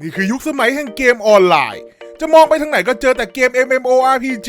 นี่คือยุคสมัยแห่งเกมออนไลน์ จะมองไปทางไหนก็เจอแต่เกม MMORPG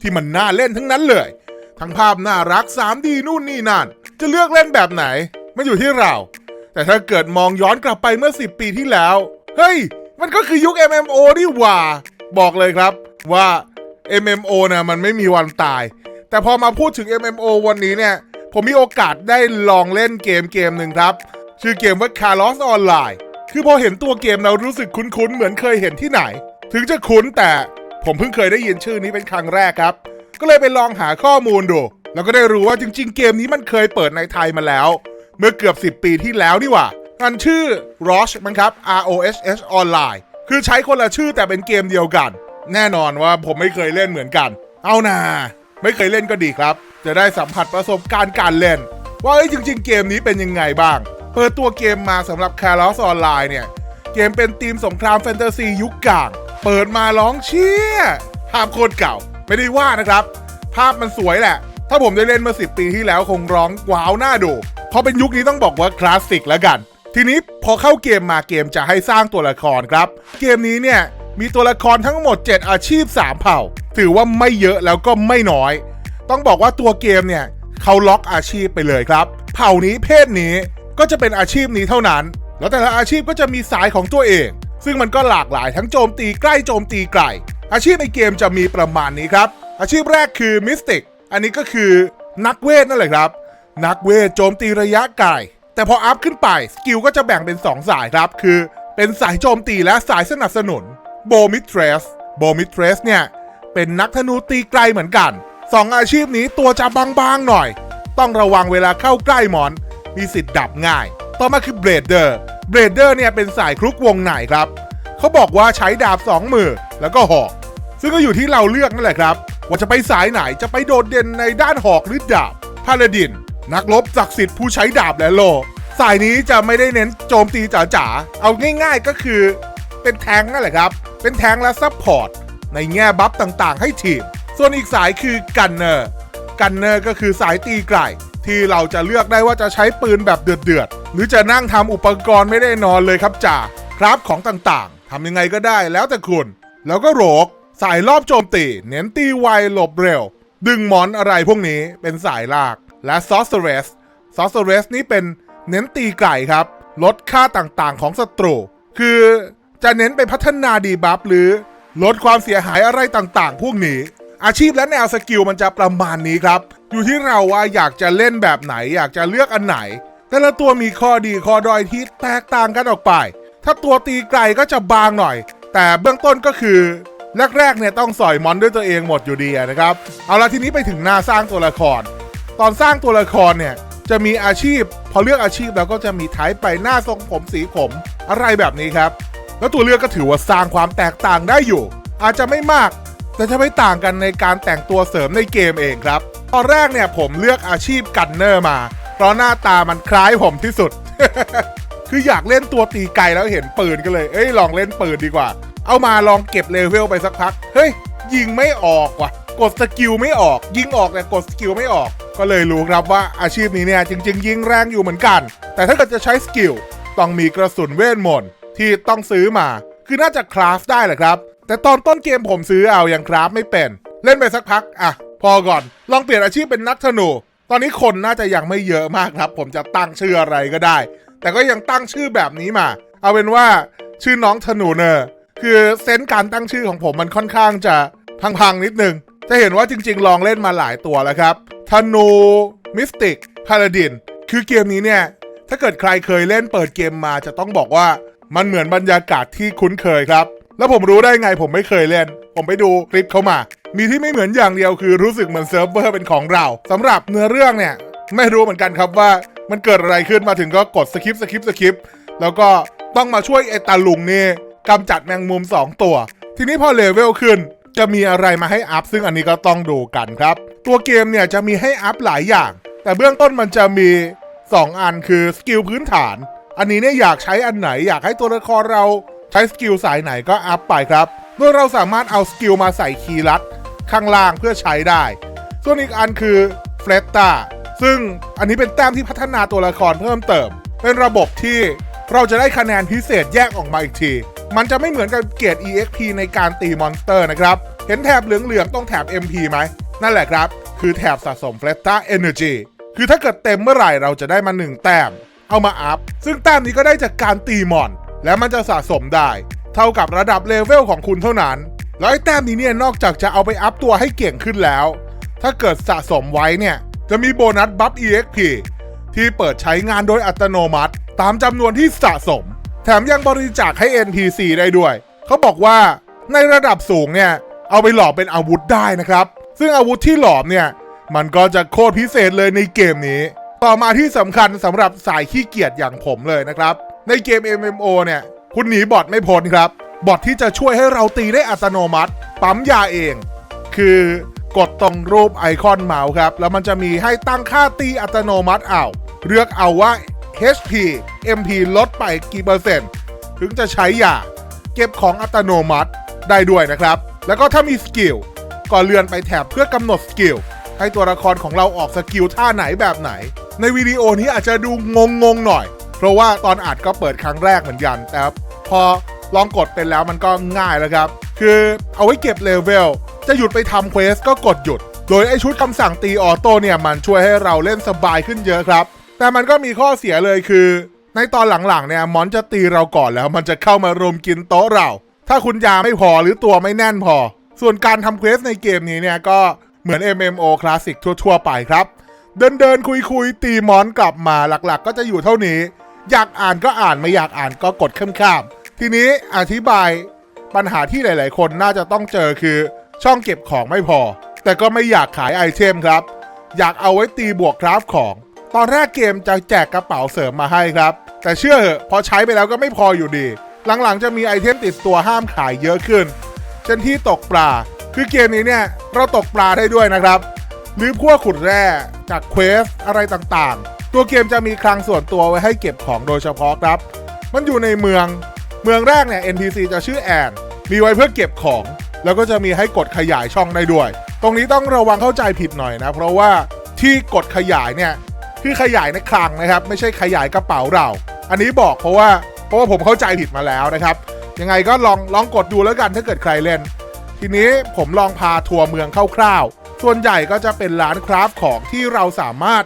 ที่มันน่าเล่นทั้งนั้นเลย ทั้งภาพน่ารัก 3D นู่นนี่นั่น จะเลือกเล่นแบบไหน มันอยู่ที่เรา แต่ถ้าเกิดมองย้อนกลับไปเมื่อ 10 ปีที่แล้ว เฮ้ย มันก็คือยุค MMO นี่หว่า บอกเลยครับว่า MMO นะมันไม่มีวันตาย แต่พอมาพูดถึง MMO วันนี้เนี่ย ผมมีโอกาสได้ลองเล่นเกมเกมหนึ่งครับ ชื่อเกมว่า Carlos Online คือพอเห็นตัวเกมเรารู้สึกคุ้นๆ เหมือนเคยเห็นที่ไหน ถึงจะคุ้นแต่ผมเพิ่งเคยได้ยินชื่อนี้เป็นครั้งแรกครับ ก็เลยไปลองหาข้อมูลดู แล้วก็ได้รู้ว่าจริง ๆ เกมนี้มันเคยเปิดในไทยมาแล้ว เมื่อเกือบ 10 ปีที่แล้วนี่หว่ามันชื่อ Rosh มันครับ R O H H Online คือใช้คนละชื่อแต่เป็นเกมเดียวกัน แน่นอนว่าผมไม่เคยเล่นเหมือนกัน เอานาไม่เคยเล่นก็ดีครับ จะได้สัมผัสประสบการณ์การเล่น ว่าจริง ๆ เกมนี้เป็นยังไงบ้าง เปิดตัวเกมมาสำหรับ c a r o s Online เนี่ย เกมเป็นธีมสงครามแฟนตาซียุคกลาง เปิดมาร้องเชียร์ภาพโคตรเก่า ไม่ได้ว่านะครับ ภาพมันสวยแหละ ถ้าผมได้เล่นเมื่อ10 ปีที่แล้วคงร้องว้าวหน้าดูเพราะเป็นยุคนี้ต้องบอกว่าคลาสสิกแล้วกัน ทีนี้พอเข้าเกมมาเกมจะให้สร้างตัวละครครับ เกมนี้เนี่ยมีตัวละครทั้งหมด 7 อาชีพ 3 เผ่า ถือว่าไม่เยอะแล้วก็ไม่น้อย ต้องบอกว่าตัวเกมเนี่ยเขาล็อกอาชีพไปเลยครับ เผ่านี้เพศนี้ ก็จะเป็นอาชีพนี้เท่านั้น แล้วแต่ละอาชีพก็จะมีสายของตัวเอง ซึ่งมันก็หลากหลายทั้งโจมตีใกล้โจมตีไกล อาชีพในเกมจะมีประมาณนี้ครับ อาชีพแรกคือมิสติก อันนี้ก็คือนักเวทนั่นแหละครับ นักเวทโจมตีระยะไกล แต่พออัพขึ้นไปสกิลก็จะแบ่งเป็น 2 สายครับ คือ เป็นสายโจมตีและสายสนับสนุนโบมิเทรสโบมิเทรสเนี่ยเป็นนักธนูตีไกลเหมือนกันสองอาชีพนี้ตัวจะบางๆหน่อย ต้องระวังเวลาเข้าใกล้หมอน มีสิทธิ์ดับง่าย ต่อมาคือเบรดเดอร์เบรดเดอร์เนี่ยเป็นสายคลุกวงในครับ เขาบอกว่าใช้ดาบ2มือแล้วก็หอก ซึ่งก็อยู่ที่เราเลือกนั่นแหละครับ ว่าจะไปสายไหนจะไปโดดเด่นในด้านหอกหรือดาบพาลาดิน นักรบศักดิ์สิทธิ์ผู้ใช้ดาบและโล สายนี้จะไม่ได้เน้นโจมตีจ๋าๆ เอาง่าย ๆก็คือ เป็นแทงนั่นแหละครับ เป็นแทงและซับพอร์ตในแง่บัฟต่างๆ ให้ทีม ส่วนอีกสายคือกันเนอร์ กันเนอร์ก็คือสายตีไกล ที่เราจะเลือกได้ว่าจะใช้ปืนแบบเดือดๆหรือจะนั่งทำอุปกรณ์ไม่ได้นอนเลยครับจ่าครับของต่างๆทำยังไงก็ได้แล้วแต่คุณ แล้วก็โรกสายรอบโจมตี เน้นตีไวหลบเร็ว ดึงหมอนอะไรพวกนี้เป็นสายลาก และซอสเรสซอสเรสนี่เป็นเน้นตีไก่ครับ ลดค่าต่างๆของศัตรู คือจะเน้นไปพัฒนาดีบัฟหรือ ลดความเสียหายอะไรต่างๆ พวกนี้ อาชีพและแนวสกิลมันจะประมาณนี้ครับ อยู่ที่เราว่าอยากจะเล่นแบบไหน อยากจะเลือกอันไหน แต่ละตัวมีข้อดีข้อด้อยที่แตกต่างกันออกไป ถ้าตัวตีไกลก็จะบางหน่อย แต่เบื้องต้นก็คือแรกๆเนี่ยต้องสอยมอนด้วยตัวเองหมดอยู่ดีนะครับ เอาละทีนี้ไปถึงหน้าสร้างตัวละคร ตอนสร้างตัวละครเนี่ยจะมีอาชีพ พอเลือกอาชีพแล้วก็จะมีไทป์ไปหน้าทรงผมสีผมอะไรแบบนี้ครับ แล้วตัวเลือกก็ถือว่าสร้างความแตกต่างได้อยู่ อาจจะไม่มาก แต่จะไม่ต่างกันในการแต่งตัวเสริมในเกมเองครับ ตอนแรกเนี่ยผมเลือกอาชีพกันเนอร์มา เพราะหน้าตามันคล้ายผมที่สุด คืออยากเล่นตัวตีไกลแล้วเห็นปืนก็เลย เอ้ยลองเล่นปืนดีกว่า เอามาลองเก็บเลเวลไปสักพัก เฮ้ย ยิงไม่ออกว่ะ กดสกิลไม่ออก ยิงออกแต่กดสกิลไม่ออก ก็เลยรู้ครับว่าอาชีพนี้เนี่ยจริง ๆ ยิงแรงอยู่เหมือนกัน แต่ถ้าเกิดจะใช้สกิลต้องมีกระสุนเวทมนต์ที่ต้องซื้อมา คือน่าจะคราฟได้แหละครับ แต่ตอนต้นเกมผมซื้อเอายังคราฟไม่เป็น เล่นไปสักพัก อะ พอก่อน ลองเปลี่ยนอาชีพเป็นนักธนู ตอนนี้คนน่าจะยังไม่เยอะมากครับ ผมจะตั้งชื่ออะไรก็ได้ แต่ก็ยังตั้งชื่อแบบนี้มา เอาเป็นว่าชื่อน้องธนูเนอร์คือเซนส์การตั้งชื่อของผมมันค่อนข้างจะพังๆนิดนึง จะเห็นว่าจริง ๆ ลองเล่นมาหลายตัวแล้วครับ ธนู มิสติก พาลาดิน คือเกมนี้เนี่ย ถ้าเกิดใครเคยเล่นเปิดเกมมาจะต้องบอกว่ามันเหมือนบรรยากาศที่คุ้นเคยครับ แล้วผมรู้ได้ไงผมไม่เคยเล่น ผมไปดูคลิปเขามา มีที่ไม่เหมือนอย่างเดียวคือรู้สึกเหมือนเซิร์ฟเวอร์เป็นของเราสำหรับเนื้อเรื่องเนี่ยไม่รู้เหมือนกันครับว่ามันเกิดอะไรขึ้นมาถึงก็กดสคิปสคิปสคิปแล้วก็ต้องมาช่วยไอ้ตาลุงนี่กำจัดแมงมุม 2 ตัว ทีนี้พอเลเวลขึ้น จะมีอะไรมาให้อัพซึ่งอันนี้ก็ต้องดูกันครับ ตัวเกมเนี่ยจะมีให้อัพหลายอย่าง แต่เบื้องต้นมันจะมี 2 อันคือสกิลพื้นฐาน อันนี้เนี่ยอยากใช้อันไหน อยากให้ตัวละครเราใช้สกิลสายไหนก็อัพไปครับโดยเราสามารถเอาสกิลมาใส่คีย์ลัดข้างล่างเพื่อใช้ได้ ส่วนอีกอันคือเฟลตตาซึ่งอันนี้เป็นแต้มที่พัฒนาตัวละครเพิ่มเติม เป็นระบบที่เราจะได้คะแนนพิเศษแยกออกมาอีกที มันจะไม่เหมือนกับเกรด EXP ในการตีมอนสเตอร์นะครับ เห็นแถบเหลืองๆต้องแถบ MP ไหม นั่นแหละครับ คือแถบสะสม f l e t a Energy คือถ้าเกิดเต็มเมื่อไหร่เราจะได้มา1แต้ม เอามาอัพ ซึ่งแต้มนี้ก็ได้จากการตีมอน และมันจะสะสมได้ เท่ากับระดับเลเวลของคุณเท่านั้น แล้วไอ้แต้มนี้เนี่ยนอกจากจะเอาไปอัพตัวให้เก่งขึ้นแล้ว ถ้าเกิดสะสมไว้เนี่ย จะมีโบนัสบัฟ EXP ที่เปิดใช้งานโดยอัตโนมัติ ตามจำนวนที่สะสม แถมยังบริจาคให้ NPC ได้ด้วย เขาบอกว่าในระดับสูงเนี่ยเอาไปหลอมเป็นอาวุธได้นะครับ ซึ่งอาวุธที่หลอมเนี่ยมันก็จะโคตรพิเศษเลยในเกมนี้ ต่อมาที่สำคัญสำหรับสายขี้เกียจอย่างผมเลยนะครับ ในเกม MMO เนี่ย คุณหนีบอทไม่พ้นครับ บอทที่จะช่วยให้เราตีได้อัตโนมัติ ปั๊มยาเอง คือกดตรงรูปไอคอนเมาส์ครับ แล้วมันจะมีให้ตั้งค่าตีอัตโนมัติเอาเลือกเอาว่า HP MP ลดไปกี่เปอร์เซ็นต์ ถึงจะใช้ยาเก็บของอัตโนมัติได้ด้วยนะครับ แล้วก็ถ้ามีสกิลก็เลื่อนไปแถบเพื่อกำหนดสกิลให้ตัวละครของเราออกสกิลท่าไหนแบบไหน ในวิดีโอนี้อาจจะดูงงงๆหน่อย เพราะว่าตอนอัดก็เปิดครั้งแรกเหมือนกันแต่พอลองกดเป็นแล้วมันก็ง่ายแล้วครับ คือเอาไว้เก็บเลเวล จะหยุดไปทำเควสก็กดหยุด โดยไอชุดคำสั่งตีออโต้เนี่ยมันช่วยให้เราเล่นสบายขึ้นเยอะครับ แต่มันก็มีข้อเสียเลยคือ ในตอนหลังๆเนี่ยมอนจะตีเราก่อนแล้วมันจะเข้ามารุมกินโต๊ะเรา ถ้าคุณยาไม่พอหรือตัวไม่แน่นพอ ส่วนการทำเควสในเกมนี้เนี่ยก็เหมือน MMO คลาสสิกทั่วๆ ไปครับ เดินเดินคุยคุยๆตีมอนกลับมาหลักๆ ก็จะอยู่เท่านี้ อยากอ่านก็อ่านไม่อยากอ่านก็กดข้ามๆทีนี้อธิบายปัญหาที่หลาย ๆ คนน่าจะต้องเจอคือช่องเก็บของไม่พอ แต่ก็ไม่อยากขายไอเทมครับ อยากเอาไว้ตีบวกคราฟของ ตอนแรกเกมจะแจกกระเป๋าเสริมมาให้ครับ แต่เชื่อเหอะพอใช้ไปแล้วก็ไม่พออยู่ดี หลัง ๆ จะมีไอเทมติดตัวห้ามขายเยอะขึ้นเช่นที่ตกปลา คือเกมนี้เนี่ยเราตกปลาได้ด้วยนะครับ หรือพวกขุดแร่จากเควสอะไรต่าง ๆ ตัวเกมจะมีคลังส่วนตัวไว้ให้เก็บของโดยเฉพาะครับ มันอยู่ในเมือง เมืองแรกเนี่ย NPC จะชื่อแอน มีไว้เพื่อเก็บของ แล้วก็จะมีให้กดขยายช่องได้ด้วย ตรงนี้ต้องระวังเข้าใจผิดหน่อยนะ เพราะว่าที่กดขยายเนี่ย คือขยายในคลังนะครับ ไม่ใช่ขยายกระเป๋าเรา อันนี้บอกเพราะว่า เพราะว่าผมเข้าใจผิดมาแล้วนะครับ ยังไงก็ลองลองกดดูแล้วกันถ้าเกิดใครเล่น ทีนี้ผมลองพาทัวร์เมืองคร่าวๆ ส่วนใหญ่ก็จะเป็นร้านคราฟของที่เราสามารถ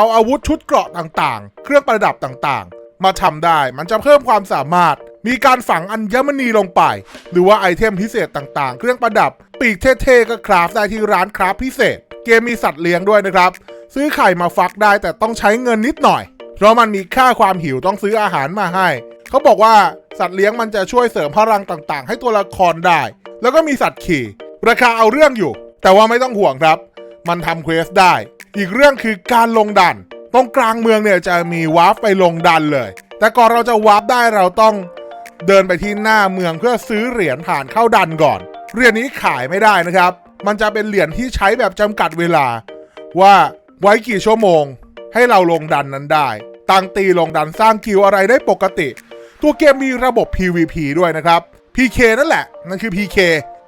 เอาอาวุธชุดเกราะต่างๆ เครื่องประดับต่างๆ มาทำได้มันจะเพิ่มความสามารถ มีการฝังอัญมณีลงไป หรือว่าไอเทมพิเศษต่างๆ เครื่องประดับ ปีกเท่ๆก็คราฟได้ที่ร้านคราฟพิเศษ เกมมีสัตว์เลี้ยงด้วยนะครับ ซื้อไข่มาฟักได้แต่ต้องใช้เงินนิดหน่อย เพราะมันมีค่าความหิวต้องซื้ออาหารมาให้ เขาบอกว่าสัตว์เลี้ยงมันจะช่วยเสริมพลังต่างๆ ให้ตัวละครได้ แล้วก็มีสัตว์ขี่ ราคาเอาเรื่องอยู่ แต่ว่าไม่ต้องห่วงครับ มันทำเควสได้ อีกเรื่องคือการลงดัน ตรงกลางเมืองเนี่ยจะมีวาร์ปไปลงดันเลย แต่ก่อนเราจะวาร์ปได้เราต้องเดินไปที่หน้าเมืองเพื่อซื้อเหรียญผ่านเข้าดันก่อน เหรียญนี้ขายไม่ได้นะครับ มันจะเป็นเหรียญที่ใช้แบบจำกัดเวลา ว่าไว้กี่ชั่วโมง ให้เราลงดันนั้นได้ตั้งตีลงดันสร้างกิวอะไรได้ปกติ ตัวเกมมีระบบ PVP ด้วยนะครับ PK นั่นแหละ นั่นคือ PK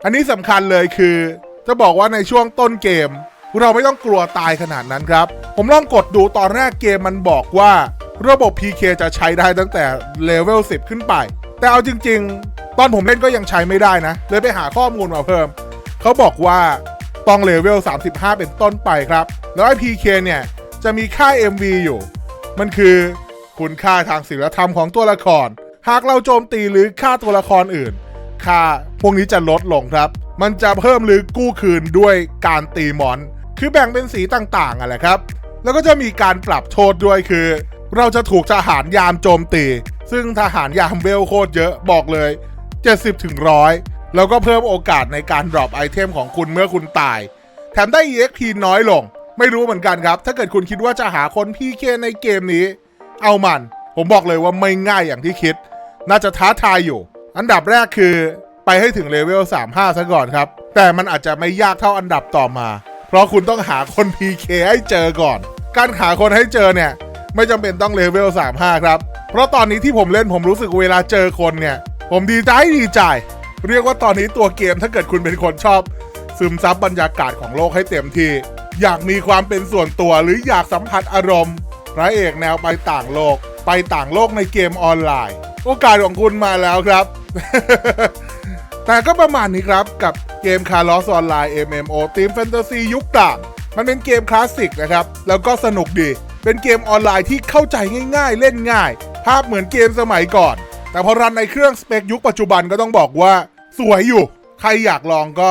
อันนี้สำคัญเลยคือ จะบอกว่าในช่วงต้นเกม เราไม่ต้องกลัวตายขนาดนั้นครับ ผมลองกดดูตอนแรกเกมมันบอกว่า ระบบ PK จะใช้ได้ตั้งแต่เลเวล10 ขึ้นไป แต่เอาจริง ๆ ตอนผมเล่นก็ยังใช้ไม่ได้นะ เลยไปหาข้อมูลมาเพิ่ม เขาบอกว่าต้องเลเวล35 เป็นต้นไปครับ แล้วไอ้ PK เนี่ยจะมีค่า MV อยู่ มันคือคุณค่าทางศิลธรรมของตัวละคร หากเราโจมตีหรือฆ่าตัวละครอื่น ค่าพวกนี้จะลดลงครับ มันจะเพิ่มหรือกู้คืนด้วยการตีมอน คือแบ่งเป็นสีต่างๆอะแหละครับ แล้วก็จะมีการปรับโทษด้วยคือ เราจะถูกทหารยามโจมตี ซึ่งทหารยามเวลโคตรเยอะบอกเลย 70ถึงร้อยแล้วก็เพิ่มโอกาสในการดรอปไอเทมของคุณเมื่อคุณตาย แถมได้ EXP น้อยลง ไม่รู้เหมือนกันครับ ถ้าเกิดคุณคิดว่าจะหาคน PK ในเกมนี้ เอามัน ผมบอกเลยว่าไม่ง่ายอย่างที่คิด น่าจะท้าทายอยู่ อันดับแรกคือ ไปให้ถึงเลเวล 35 ซะก่อนครับ แต่มันอาจจะไม่ยากเท่าอันดับต่อมา เพราะคุณต้องหาคน PK ให้เจอก่อน การหาคนให้เจอเนี่ย ไม่จำเป็นต้องเลเวล 35 ครับ เพราะตอนนี้ที่ผมเล่นผมรู้สึกเวลาเจอคนเนี่ย ผมดีใจดีใจ เรียกว่าตอนนี้ตัวเกมถ้าเกิดคุณเป็นคนชอบ ซึมซับบรรยากาศของโลกให้เต็มที่อยากมีความเป็นส่วนตัวหรืออยากสัมผัสอารมณ์ พระเอกแนวไปต่างโลก ไปต่างโลกในเกมออนไลน์ โอกาสของคุณมาแล้วครับ แต่ก็ประมาณนี้ครับกับเกมคาร์ลอสออนไลน์ MMO ทีมแฟนตาซียุคต่าง มันเป็นเกมคลาสสิกนะครับ แล้วก็สนุกดี เป็นเกมออนไลน์ที่เข้าใจง่ายๆ เล่นง่าย ภาพเหมือนเกมสมัยก่อน แต่พอรันในเครื่องสเปคยุคปัจจุบันก็ต้องบอกว่า สวยอยู่ ใครอยากลองก็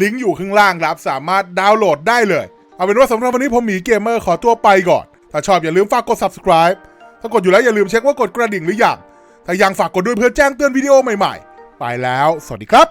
ลิงก์อยู่ข้างล่างครับ สามารถดาวน์โหลดได้เลย เอาเป็นว่าสำหรับวันนี้ผมหมีเกมเมอร์ขอตัวไปก่อน ถ้าชอบอย่าลืมฝากกด subscribe ถ้ากดอยู่แล้วอย่าลืมเช็คว่ากดกระดิ่งหรือยัง ถ้ายังฝากกดด้วยเพื่อแจ้งเตือนวิดีโอใหม่ๆ ไปแล้ว สวัสดีครับ